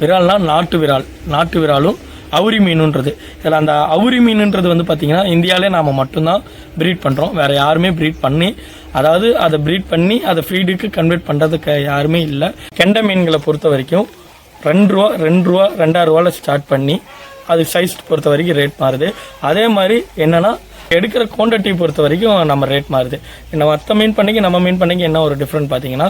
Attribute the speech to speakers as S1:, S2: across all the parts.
S1: விரால்னால் நாட்டு விரால் நாட்டு விராலும் அவுரி மீனுன்றது. இதில் அந்த அவுரி மீனுன்றது வந்து பார்த்திங்கன்னா இந்தியாவிலே நாம் மட்டும்தான் ப்ரீட் பண்ணுறோம் வேறு யாருமே ப்ரீட் பண்ணி அதாவது அதை ப்ரீட் பண்ணி அதை ஃபீடுக்கு கன்வெர்ட் பண்ணுறதுக்கு யாருமே இல்லை. கெண்டை மீன்களை பொறுத்த வரைக்கும் ரெண்டு ரூபா ரெண்டு ரூபா ரெண்டாயிரம் ரூபாவில் ஸ்டார்ட் பண்ணி அது சைஸ் பொறுத்த வரைக்கும் ரேட் மாறுது. அதே மாதிரி என்னென்னா எடுக்கிற குவான்டிட்டி பொறுத்த வரைக்கும் நம்ம ரேட் மாறுது. நம்ம மற்ற மீன் பண்ணைக்கு நம்ம மீன் பண்ணைக்கு என்ன ஒரு டிஃப்ரெண்ட் பார்த்தீங்கன்னா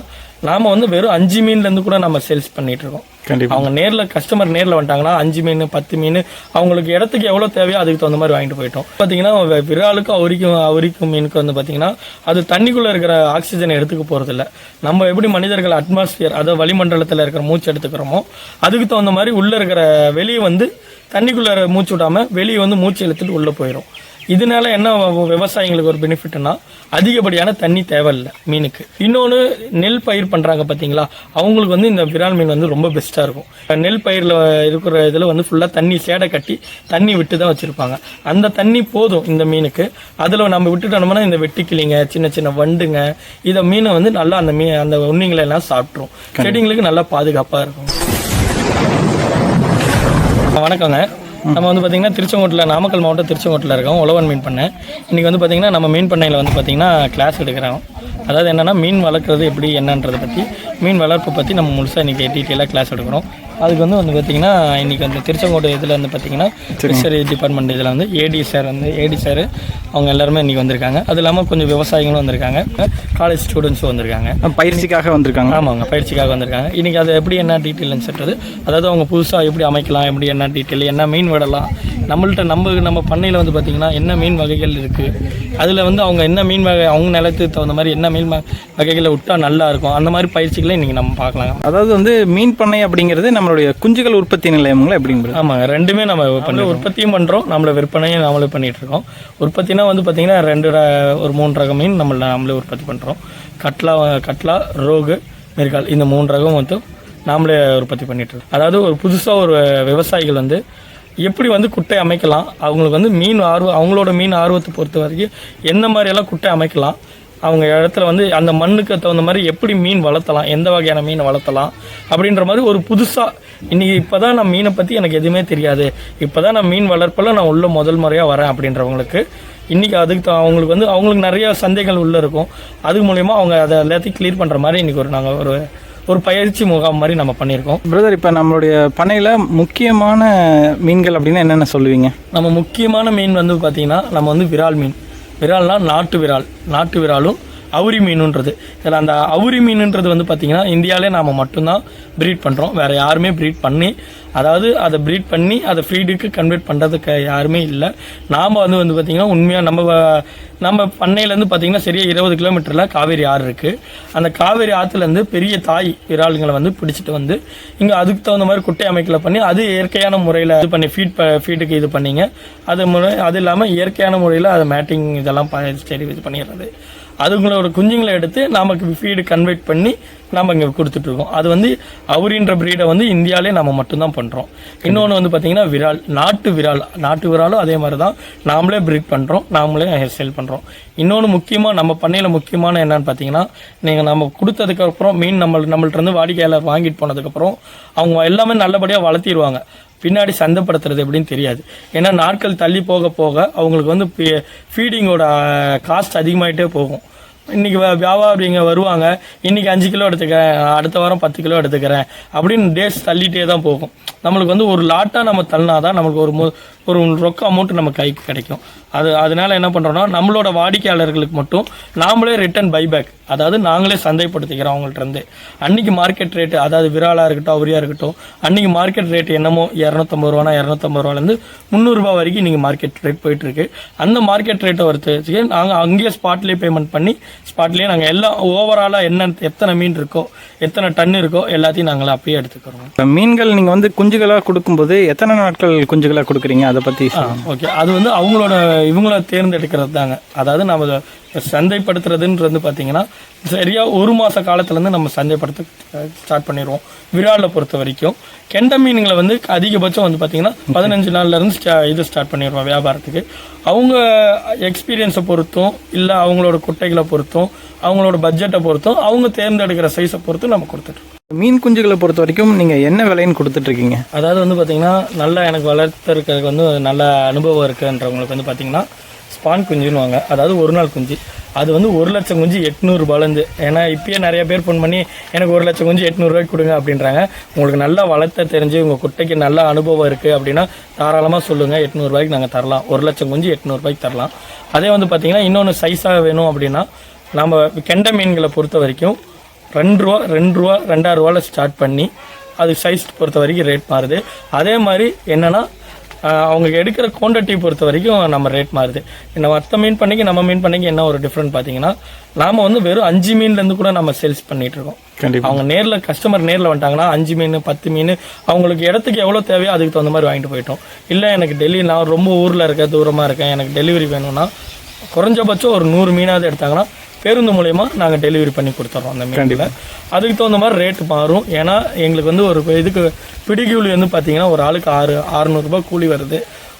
S1: நாம வந்து வெறும் அஞ்சு மீன்லேருந்து கூட நம்ம சேல்ஸ் பண்ணிட்டு இருக்கோம்.
S2: கண்டிப்பா.
S1: அவங்க நேரில் கஸ்டமர் நேரில் வந்துட்டாங்கன்னா அஞ்சு மீன் பத்து மீன் அவங்களுக்கு இடத்துக்கு எவ்வளோ தேவையோ அதுக்கு தகுந்த மாதிரி வாங்கிட்டு போயிட்டோம். பார்த்தீங்கன்னா விராலுக்கும் அவரிக்கும் அவரிக்கும் மீனுக்கு வந்து பார்த்தீங்கன்னா அது தண்ணிக்குள்ளே இருக்கிற ஆக்சிஜனை எடுத்துக்க போகிறதில்ல நம்ம எப்படி மனிதர்கள் அட்மாஸ்பியர் அதாவது வளிமண்டலத்தில் இருக்கிற மூச்சு எடுத்துக்கிறோமோ அதுக்கு தகுந்த மாதிரி உள்ளே இருக்கிற வெளியே வந்து தண்ணிக்குள்ளே மூச்சு விடாமல் வெளியே வந்து மூச்சு இழுத்துட்டு உள்ளே போயிடும் இதனால என்ன விவசாயிங்களுக்கு ஒரு பெனிஃபிட்னா அதிகப்படியான தண்ணி தேவையில்லை மீனுக்கு. இன்னொன்று நெல் பயிர் பண்ணுறாங்க பார்த்தீங்களா அவங்களுக்கு வந்து இந்த விரால் மீன் வந்து ரொம்ப பெஸ்ட்டாக இருக்கும். நெல் பயிரில் இருக்கிற இதில் வந்து ஃபுல்லாக தண்ணி சேடை கட்டி தண்ணி விட்டு தான் வச்சுருப்பாங்க. அந்த தண்ணி போதும் இந்த மீனுக்கு. அதில் நம்ம விட்டுட்டோம்னா இந்த வெட்டுக்கிளிங்க சின்ன சின்ன வண்டுங்க இதை மீனை வந்து நல்லா அந்த மீ அந்த உண்ணிங்களை எல்லாம் சாப்பிட்ரும் செடிங்களுக்கு நல்லா பாதுகாப்பாக இருக்கும். வணக்கங்க. நம்ம வந்து பார்த்தீங்கன்னா திருச்செங்கோட்டில் நாமக்கல் மாவட்டம் திருச்செங்கோட்டில் இருக்கோம். உழவன் மீன் பண்ணை. இன்றைக்கி வந்து பார்த்தீங்கன்னா நம்ம மீன் பண்ணையில் வந்து பார்த்திங்கன்னா கிளாஸ் எடுக்கிறோம் அதாவது என்னென்னா மீன் வளர்க்குறது எப்படி என்னன்றதை பற்றி மீன் வளர்ப்பு பற்றி நம்ம முழுசாக இன்றைக்கி டீட்டெயிலாக கிளாஸ் எடுக்கிறோம் அதுக்கு வந்து வந்து பார்த்தீங்கன்னா இன்றைக்கி வந்து திருச்செங்கோடு இதில் வந்து பார்த்தீங்கன்னா ஃபிஷரி டிபார்ட்மெண்ட் இதில் வந்து ஏடி சார் வந்து ஏடி சார் அவங்க எல்லாருமே இன்றைக்கி வந்திருக்காங்க. அது இல்லாமல் கொஞ்சம் விவசாயிகளும் வந்திருக்காங்க. காலேஜ் ஸ்டூடெண்ட்ஸும் வந்திருக்காங்க.
S2: பயிற்சிக்காக வந்திருக்காங்க.
S1: ஆமாங்க பயிற்சிக்காக வந்திருக்காங்க. இன்றைக்கி அது எப்படி என்ன டீட்டெயில்னு சொல்கிறது அதாவது அவங்க புதுசாக எப்படி அமைக்கலாம் எப்படி என்ன டீட்டெயில் என்ன மீன் விடலாம்? நம்மள்ட்ட நம்ம நம்ம பண்ணையில் வந்து பார்த்திங்கன்னா என்ன மீன் வகைகள் இருக்குது அதில் வந்து அவங்க என்ன மீன் வகை அவங்க நிலத்துக்கு தகுந்த மாதிரி என்ன மீன் வகைகளை விட்டால் நல்லா இருக்கும்? அந்த மாதிரி பயிற்சிகளை இன்றைக்கி நம்ம பார்க்கலாம்
S2: அதாவது வந்து மீன் பண்ணை அப்படிங்கிறது நம்மளுடைய குஞ்சுகள் உற்பத்தி நிலையங்களா எப்படிங்கிறது
S1: ஆமாங்க ரெண்டுமே நம்ம பண்ணி உற்பத்தியும் பண்ணுறோம் நம்மள விற்பனையும் நாமளே பண்ணிட்டு இருக்கோம். உற்பத்தினா வந்து பார்த்திங்கன்னா ரெண்டு ஒரு மூணு ரகம் மீன் நம்ம நாமளே உற்பத்தி பண்ணுறோம் கட்லா கட்லா ரோகு மிர்கால் இந்த மூணு ரகம் வந்து நாமளே உற்பத்தி பண்ணிட்டு இருக்கோம். அதாவது ஒரு புதுசாக ஒரு விவசாயிகள் வந்து எப்படி வந்து குட்டை அமைக்கலாம் அவங்களுக்கு வந்து மீன் ஆர்வம் அவங்களோட மீன் ஆர்வத்தை பொறுத்த வரைக்கும் எந்த மாதிரியெல்லாம் குட்டை அமைக்கலாம் அவங்க இடத்துல வந்து அந்த மண்ணுக்கு தகுந்த மாதிரி எப்படி மீன் வளர்த்தலாம் எந்த வகையான மீனை வளர்த்தலாம் அப்படின்ற மாதிரி ஒரு புதுசாக இன்னைக்கு இப்போ தான் நான் மீனை பற்றி எனக்கு எதுவுமே தெரியாது. இப்போ தான் நான் மீன் வளர்ப்பில் நான் உள்ள முதல் முறையாக வரேன் அப்படின்றவங்களுக்கு. இன்றைக்கி அதுக்கு அவங்களுக்கு வந்து அவங்களுக்கு நிறைய சந்தைகள் உள்ளே இருக்கும். அது மூலயமா அவங்க அதை எல்லாத்தையும் க்ளியர் பண்ணுற மாதிரி இன்றைக்கி ஒரு நாங்கள் ஒரு ஒரு பயிற்சி முகாம் மாதிரி நம்ம பண்ணியிருக்கோம்.
S2: பிரதர் இப்போ நம்மளுடைய பண்ணையில் முக்கியமான மீன்கள் அப்படின்னா என்னென்ன சொல்லுவீங்க?
S1: நம்ம முக்கியமான மீன் வந்து பார்த்திங்கன்னா நம்ம வந்து விரால் மீன். விரால்னால் நாட்டு விரால். நாட்டு விராலும் அவுரி மீனுன்றது. இதில் அந்த அவுரி மீனுன்றது வந்து பார்த்திங்கன்னா இந்தியாவிலே நாம் மட்டும்தான் ப்ரீட் பண்ணுறோம் வேறு யாருமே ப்ரீட் பண்ணி அதாவது அதை ப்ரீட் பண்ணி அதை ஃபீடுக்கு கன்வெர்ட் பண்ணுறதுக்கு யாருமே இல்லை. நாம் வந்து வந்து பார்த்திங்கன்னா உண்மையாக நம்ம நம்ம பண்ணையிலேருந்து பார்த்திங்கன்னா சரியாக இருபது கிலோமீட்டரில் காவேரி ஆறு இருக்குது அந்த காவேரி ஆற்றுலேருந்து பெரிய தாய் விராலுங்களை வந்து பிடிச்சிட்டு வந்து இங்கே அதுக்கு தகுந்த மாதிரி குட்டை அமைக்கல பண்ணி அது இயற்கையான முறையில் இது பண்ணி ஃபீட் ஃபீட்டுக்கு இது பண்ணிங்க. அது முறை அது இல்லாமல் இயற்கையான முறையில் அதை மேட்டிங் இதெல்லாம் ப- சரி இது பண்ணிடுறது. அதுங்களோட குஞ்சுங்களை எடுத்து நமக்கு ஃபீடு கன்வெர்ட் பண்ணி நம்ம இங்கே கொடுத்துட்ருக்கோம் அது வந்து அவரின்ற ப்ரீடை வந்து இந்தியாவிலே நம்ம மட்டும்தான் பண்ணுறோம் இன்னொன்று வந்து பார்த்திங்கன்னா விரால் நாட்டு விரால் நாட்டு விராலும் அதே மாதிரி தான் நாமளே ப்ரீட் பண்ணுறோம் நாமளே சேல் பண்ணுறோம் இன்னொன்று முக்கியமாக நம்ம பண்ணையில் முக்கியமான என்னன்னு பார்த்தீங்கன்னா நீங்கள் நம்ம கொடுத்ததுக்கப்புறம் மீன் நம்ம நம்மள்ட்ட இருந்து வாடிக்கையாளர் வாங்கிட்டு போனதுக்கப்புறம் அவங்க எல்லாமே நல்லபடியாக வளர்த்திடுவாங்க. பின்னாடி சந்தைப்படுத்துறது எப்படின்னு தெரியாது. ஏன்னா நாட்கள் தள்ளி போக போக அவங்களுக்கு வந்து ஃபீடிங்கோட காஸ்ட் அதிகமாகிட்டே போகும். இன்றைக்கி வியாபாரிங்க வருவாங்க. இன்னைக்கு அஞ்சு கிலோ எடுத்துக்கிறேன் அடுத்த வாரம் பத்து கிலோ எடுத்துக்கிறேன் அப்படின்னு டேஸ் தள்ளிகிட்டே தான் போகும். நம்மளுக்கு வந்து ஒரு லாட்டாக நம்ம தள்ளினா தான் நம்மளுக்கு ஒரு மு- ஒரு ரொக்க அமௌண்ட் நம்ம கைக்கு கிடைக்கும். அது அதனால் என்ன பண்ணுறோம்னா நம்மளோட வாடிக்கையாளர்களுக்கு மட்டும் நாமளே ரிட்டர்ன் பைபேக் அதாவது நாங்களே சந்தைப்படுத்திக்கிறோம் அவங்கள்ட்ட இருந்து மார்க்கெட் ரேட்டு அதாவது விராலாக இருக்கட்டும் அவரியாக இருக்கட்டும் அன்றைக்கி மார்க்கெட் ரேட் என்னமோ இரநூத்தம்பது ரூபானா இரநூத்தம்பது ரூபாலேருந்து முந்நூறுரூபா வரைக்கும் நீங்கள் மார்க்கெட் ரேட் போயிட்டுருக்கு. அந்த மார்க்கெட் ரேட்டை வச்சு நாங்கள் அங்கேயே ஸ்பாட்லேயே பேமெண்ட் பண்ணி ஸ்பாட்லேயே நாங்கள் எல்லாம் ஓவராலாக என்ன எத்தனை மீன் இருக்கோ எத்தனை டன் இருக்கோ எல்லாத்தையும் நாங்கள் அப்பயே எடுத்துக்கிறோம்.
S2: இப்போ மீன்கள் நீங்கள் வந்து குஞ்சுகளாக கொடுக்கும்போது எத்தனை நாட்கள் குஞ்சுகளாக கொடுக்குறீங்க? அதை பற்றி
S1: ஓகே அது வந்து அவங்களோட இவங்கள தேர்ந்தெடுக்கிறது தாங்க அதாவது நம்ம சந்தைப்படுத்துறதுன்றது வந்து பார்த்தீங்கன்னா சரியா ஒரு மாத காலத்துலேருந்து நம்ம சந்தைப்படுத்த ஸ்டார்ட் பண்ணிடுவோம் விராலை பொறுத்த வரைக்கும். கெண்டை மீனுங்களை வந்து அதிகபட்சம் வந்து பார்த்தீங்கன்னா பதினஞ்சு நாள்லேருந்து ஸ்டா இது ஸ்டார்ட் பண்ணிடுவோம் வியாபாரத்துக்கு. அவங்க எக்ஸ்பீரியன்ஸை பொறுத்தும் இல்லை அவங்களோட குட்டைகளை பொறுத்தும் அவங்களோட பட்ஜெட்டை பொறுத்தும் அவங்க தேர்ந்தெடுக்கிற சைஸை பொறுத்தும் நம்ம கொடுத்துட்ருக்கோம்
S2: மீன் குஞ்சுகளை பொறுத்த வரைக்கும் நீங்கள் என்ன விலைன்னு கொடுத்துட்ருக்கீங்க
S1: அதாவது வந்து பார்த்தீங்கன்னா நல்லா எனக்கு வளர்த்துறதுக்கு வந்து நல்ல அனுபவம் இருக்குன்றவங்களுக்கு வந்து பார்த்தீங்கன்னா ஸ்பான் குஞ்சுன்னுவாங்க. அதாவது ஒரு நாள் குஞ்சு. அது வந்து ஒரு லட்சம் குஞ்சு எட்நூறுபாலேருந்து ஏன்னா இப்பயே நிறைய பேர் ஃபோன் பண்ணி எனக்கு ஒரு லட்சம் குஞ்சு எட்நூறுரூவாய்க்கு கொடுங்க அப்படின்றாங்க. உங்களுக்கு நல்லா வளர்த்த தெரிஞ்சு உங்கள் குட்டைக்கு நல்ல அனுபவம் இருக்குது அப்படின்னா தாராளமாக சொல்லுங்கள் எட்நூறுபாய்க்கு நாங்கள் தரலாம். ஒரு லட்சம் குஞ்சு எட்நூறுபாய்க்கு தரலாம். அதே வந்து பார்த்திங்கன்னா இன்னொன்று சைஸாக வேணும் அப்படின்னா நம்ம கெண்டை மீன்களை பொறுத்த வரைக்கும் ரெண்டு ரூபா ரெண்டு ரூபா ரெண்டாயிரம் ரூபாவில் ஸ்டார்ட் பண்ணி அது சைஸ் பொறுத்த வரைக்கும் ரேட் மாறுது. அதே மாதிரி என்னென்னா அவங்க எடுக்கிற குவான்டிட்டி பொறுத்த வரைக்கும் நம்ம ரேட் மாறுது. இந்த மற்ற மீன் பண்ணிக்கு நம்ம மீன் பண்ணிக்கு என்ன ஒரு டிஃப்ரெண்ட் பார்த்தீங்கன்னா நாம வந்து வெறும் அஞ்சு மீன்லேருந்து கூட நம்ம சேல்ஸ் பண்ணிட்டு இருக்கோம்.
S2: கண்டிப்பாக
S1: அவங்க நேரில் கஸ்டமர் நேரில் வந்துட்டாங்கன்னா அஞ்சு மீன் பத்து மீன் அவங்களுக்கு இடத்துக்கு எவ்வளோ தேவையோ அதுக்கு தகுந்த மாதிரி வாங்கிட்டு போயிட்டோம். இல்லை எனக்கு டெல்லி நான் ரொம்ப ஊரில் இருக்கேன் தூரமாக இருக்கேன் எனக்கு டெலிவரி வேணும்னா குறைஞ்சபட்சம் ஒரு நூறு மீனாவது எடுத்தாங்கன்னா பேருந்து மூலயமா நாங்கள் டெலிவரி பண்ணி கொடுத்துட்றோம் அந்த மீனில் அதுக்கு தகுந்த மாதிரி ரேட்டு மாறும். ஏன்னா எங்களுக்கு வந்து ஒரு இதுக்கு பிடிக்கூலி வந்து பார்த்தீங்கன்னா ஒரு ஆளுக்கு ஆறு அறுநூறுபா கூலி வருது.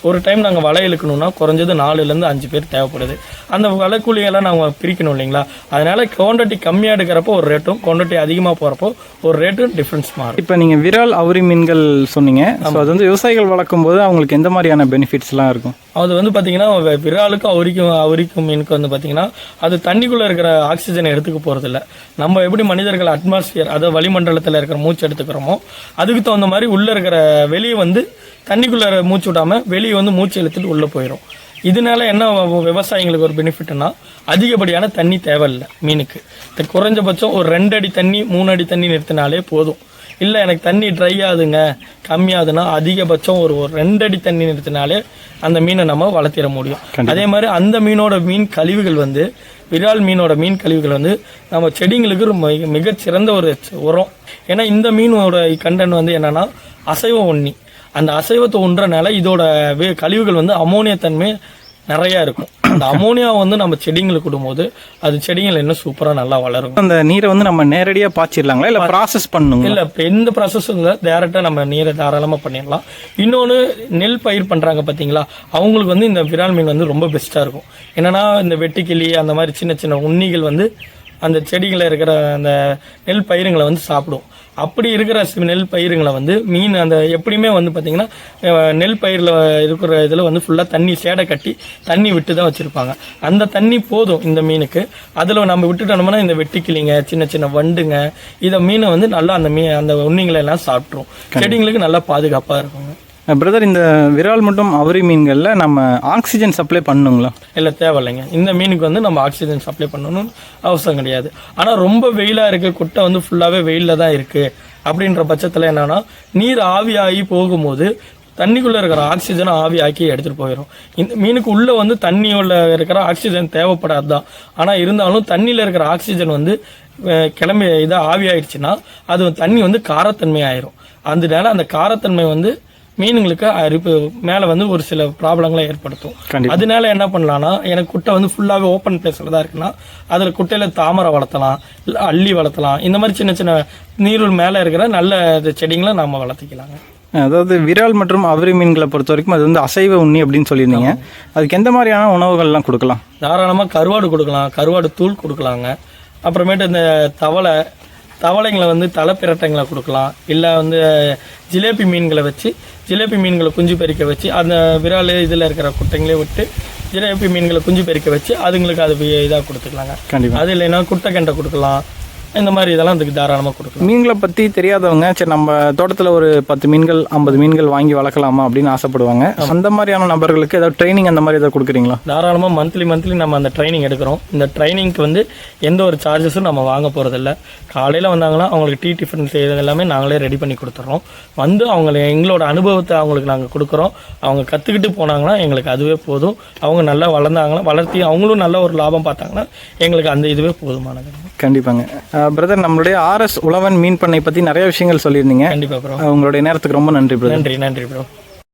S1: ஒரு டைம் நாங்கள் வலை இழுக்கணும்னா குறைஞ்சது நாலுலேருந்து அஞ்சு பேர் தேவைப்படுது. அந்த வலை கூலியெல்லாம் நாங்கள் பிரிக்கணும் இல்லைங்களா? அதனால குவான்டிட்டி கம்மியாக எடுக்கிறப்போ ஒரு ரேட்டும் குவான்டிட்டி அதிகமாக போகிறப்போ ஒரு ரேட்டும் டிஃப்ரென்ஸ் மாறும்.
S2: இப்போ நீங்கள் விரால் அவுரி மீன்கள் சொன்னீங்க. ஸோ அது வந்து விவசாயிகள் வளர்க்கும் போது அவங்களுக்கு எந்த மாதிரியான பெனிஃபிட்ஸ்லாம் இருக்கும்?
S1: அது வந்து பார்த்தீங்கன்னா விராலுக்கும் அவரிக்கும் அவரிக்கும் மீனுக்கு வந்து பார்த்தீங்கன்னா அது தண்ணிக்குள்ளே இருக்கிற ஆக்சிஜனை எடுத்துக்க போகிறதில்ல நம்ம எப்படி மனிதர்கள் அட்மாஸ்பியர் அதாவது வளிமண்டலத்தில் இருக்கிற மூச்சு எடுத்துக்கிறோமோ அதுக்கு தகுந்த மாதிரி உள்ளே இருக்கிற வெளியே வந்து தண்ணிக்குள்ளே மூச்சு விடாமல் வெளியே வந்து மூச்சு இழுத்துட்டு உள்ளே போயிடும் இதனால என்ன விவசாயிங்களுக்கு ஒரு பெனிஃபிட்னா அதிகப்படியான தண்ணி தேவையில்லை மீனுக்கு. குறைஞ்சபட்சம் ஒரு ரெண்டு அடி தண்ணி மூணு அடி தண்ணி நிறுத்தினாலே போதும். இல்லை எனக்கு தண்ணி ட்ரை ஆகுதுங்க கம்மியாகுதுன்னா அதிகபட்சம் ஒரு ஒரு ரெண்டு அடி தண்ணி நிறுத்தினாலே அந்த மீனை நம்ம வளர்த்திட முடியும். அதே மாதிரி அந்த மீனோட மீன் கழிவுகள் வந்து விரால் மீனோட மீன் கழிவுகள் வந்து நம்ம செடிங்களுக்கு மிகச்சிறந்த ஒரு உரம். ஏன்னா இந்த மீனோட கண்டென்ட் வந்து என்னன்னா அசைவ உண்ணி. அந்த அசைவத்தை உண்றனால இதோட வே- கழிவுகள் வந்து அமோனியா தன்மை நிறைய இருக்கும். அந்த அமோனியா வந்து நம்ம செடிங்களுக்கு விடும்போது அது செடிகள் இன்னும் சூப்பராக நல்லா வளரும்.
S2: அந்த நீரை வந்து நம்ம நேரடியாக பாய்ச்சிடலாங்களா? இல்லை ப்ராசஸ் பண்ணுங்களா?
S1: இல்ல இப்ப எந்த ப்ராசஸும் இல்லை. டேரெக்டாக நம்ம நீரை தாராளமாக பண்ணிடலாம். இன்னொன்று நெல் பயிர் பண்ணுறாங்க பார்த்தீங்களா அவங்களுக்கு வந்து இந்த விரால் மீன் வந்து ரொம்ப பெஸ்ட்டாக இருக்கும். என்னன்னா இந்த வெட்டுக்கிளி அந்த மாதிரி சின்ன சின்ன உண்ணிகள் வந்து அந்த செடிகளில் இருக்கிற அந்த நெல் பயிருங்களை வந்து சாப்பிடும். அப்படி இருக்கிற நெல் பயிருங்களை வந்து மீன் அந்த எப்படியுமே வந்து பார்த்தீங்கன்னா நெல் பயிரில் இருக்கிற இதில் வந்து ஃபுல்லாக தண்ணி சேடை கட்டி தண்ணி விட்டு தான் வச்சுருப்பாங்க. அந்த தண்ணி போதும் இந்த மீனுக்கு. அதில் நம்ம விட்டுட்டோம்னா இந்த வெட்டுக்கிளிங்க சின்ன சின்ன வண்டுங்க இதை மீனை வந்து நல்லா அந்த மீ அந்த உண்ணிங்களை எல்லாம் சாப்பிட்ரும் செடிங்களுக்கு நல்லா பாதுகாப்பாக இருக்குங்க.
S2: பிரதர் இந்த விரால் மட்டும் அவரி மீன்களில் நம்ம ஆக்சிஜன் சப்ளை பண்ணுங்களா?
S1: இல்லை தேவையில்லைங்க. இந்த மீனுக்கு வந்து நம்ம ஆக்சிஜன் சப்ளை பண்ணணும்னு அவசியம் கிடையாது. ஆனால் ரொம்ப வெயிலாக இருக்குது குட்டை வந்து ஃபுல்லாகவே வெயிலில் தான் இருக்குது அப்படின்ற பட்சத்தில் என்னன்னா நீர் ஆவியாகி போகும்போது தண்ணிக்குள்ளே இருக்கிற ஆக்சிஜனை ஆவி ஆக்கி எடுத்துகிட்டு போயிடும் இந்த மீனுக்கு உள்ளே வந்து தண்ணியுள்ள இருக்கிற ஆக்சிஜன் தேவைப்படாது தான் ஆனால் இருந்தாலும் தண்ணியில் இருக்கிற ஆக்சிஜன் வந்து கிளம்பி இதாக ஆவி ஆயிடுச்சுன்னா அது தண்ணி வந்து காரத்தன்மை ஆயிரும் அதனால அந்த காரத்தன்மை வந்து மீனுங்களுக்கு அரிப்பு மேலே வந்து ஒரு சில ப்ராப்ளங்களை ஏற்படுத்தும். அதனால என்ன பண்ணலாம்னா எனக்கு குட்டை வந்து ஃபுல்லாகவே ஓப்பன் பிளேஸில் தான் இருக்குன்னா அதில் குட்டையில் தாமரை வளர்த்தலாம் இல்லை அள்ளி வளர்த்தலாம். இந்த மாதிரி சின்ன சின்ன நீருள் மேலே இருக்கிற நல்ல செடிங்களை நாம் வளர்த்திக்கலாங்க.
S2: அதாவது விரால் மற்றும் அவுரி மீன்களை பொறுத்த வரைக்கும் அது வந்து அசைவ உண்ணி அப்படின்னு சொல்லியிருந்தீங்க. அதுக்கு எந்த மாதிரியான உணவுகள்லாம் கொடுக்கலாம்?
S1: தாராளமாக கருவாடு கொடுக்கலாம் கருவாடு தூள் கொடுக்கலாங்க. அப்புறமேட்டு இந்த தவளை தவளைங்களை வந்து தலைப்பிரட்டைங்களை கொடுக்கலாம். இல்லை வந்து ஜிலேபி மீன்களை வச்சு ஜிலேபி மீன்களை குஞ்சு பெருக்க வச்சு அந்த விரால் இதில் இருக்கிற குட்டைங்களே விட்டு ஜிலேபி மீன்களை குஞ்சு பெருக்க வச்சு அதுங்களுக்கு அது இதாக கொடுத்துக்கலாங்க.
S2: கண்டிப்பாக
S1: அது இல்லைன்னா குட்டை கெண்டை கொடுக்கலாம். இந்த மாதிரி இதெல்லாம் அதுக்கு தாராளமாக கொடுக்கலாம்.
S2: மீன்களை பற்றி தெரியாதவங்க சரி நம்ம தோட்டத்தில் ஒரு பத்து மீன்கள் ஐம்பது மீன்கள் வாங்கி வளர்க்கலாமா அப்படின்னு ஆசைப்படுவாங்க. அந்த மாதிரியான நபர்களுக்கு ஏதாவது ட்ரைனிங் அந்த மாதிரி ஏதாவது கொடுக்குறீங்களா?
S1: தாராளமாக மந்த்லி மந்த்லி நம்ம அந்த ட்ரைனிங் எடுக்கிறோம். இந்த ட்ரைனிங்க்கு வந்து எந்த ஒரு சார்ஜஸும் நம்ம வாங்க போகிறதில்ல காலையில் வந்தாங்கன்னா அவங்களுக்கு டீ டிஃபன் செய்கிறது எல்லாமே நாங்களே ரெடி பண்ணி கொடுத்துட்றோம். வந்து அவங்கள எங்களோட அனுபவத்தை அவங்களுக்கு நாங்கள் கொடுக்குறோம். அவங்க கற்றுக்கிட்டு போனாங்கன்னா எங்களுக்கு அதுவே போதும். அவங்க நல்லா வளர்ந்தாங்கன்னா வளர்த்தி அவங்களும் நல்ல ஒரு லாபம் பார்த்தாங்கன்னா எங்களுக்கு அந்த இதுவே போதுமானது.
S2: கண்டிப்பாங்க. பிரதர் நம்மளுடைய ஆர்எஸ் உழவன் மீன் பண்ணை பற்றி நிறைய விஷயங்கள் சொல்லியிருந்தீங்க.
S1: கண்டிப்பாக ப்ரோ
S2: உங்களுடைய நேரத்துக்கு ரொம்ப நன்றி பிரதர்
S1: நன்றி நன்றி ப்ரோ